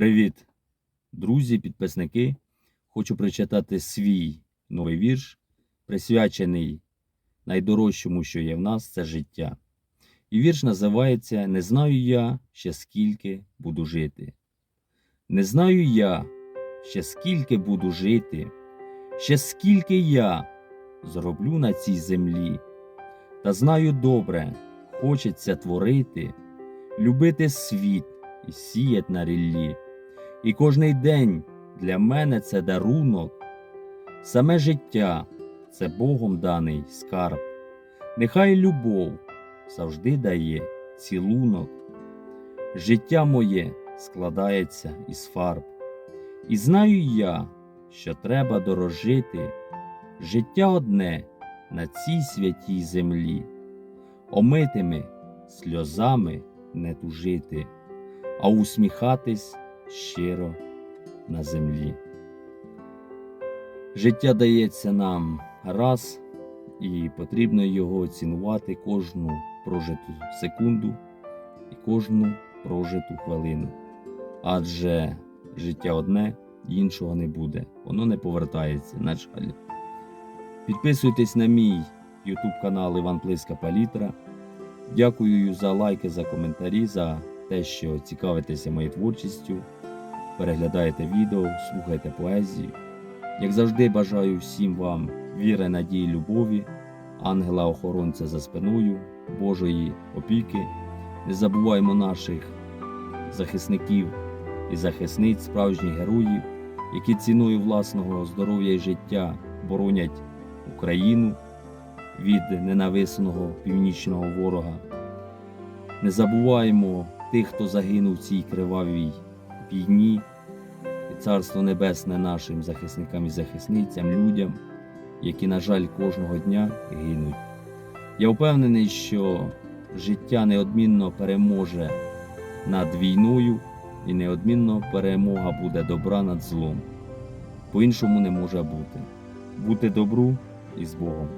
Привіт, друзі, підписники. Хочу прочитати свій новий вірш, присвячений найдорожчому, що є в нас, це життя. І вірш називається Не знаю я ще скільки буду жити. Не знаю я ще скільки буду жити, ще скільки я зроблю на цій землі. Та знаю добре, хочеться творити, любити світ і сіять на ріллі. І кожний день для мене це дарунок, саме життя це Богом даний скарб. Нехай любов завжди дає цілунок. Життя моє складається із фарб. І знаю я, що треба дорожити життя одне на цій святій землі, омитими сльозами не тужити, а усміхатись щиро на землі. Життя дається нам раз, і потрібно його цінувати кожну прожиту секунду і кожну прожиту хвилину. Адже життя одне, іншого не буде, воно не повертається, на жаль. Підписуйтесь на мій YouTube канал Іван Плиска Палітра. Дякую за лайки, за коментарі, за те, що цікавитеся моєю творчістю, переглядаєте відео, слухаєте поезію. Як завжди, бажаю всім вам віри, надії, любові, ангела-охоронця за спиною, Божої опіки. Не забуваємо наших захисників і захисниць, справжніх героїв, які ціною власного здоров'я і життя боронять Україну від ненависного північного ворога. Не забуваємо тих, хто загинув в цій кривавій війні, і царство небесне нашим захисникам і захисницям, людям, які, на жаль, кожного дня гинуть. Я впевнений, що життя неодмінно переможе над війною і неодмінно перемога буде добра над злом. По-іншому не може бути. Бути добру і з Богом.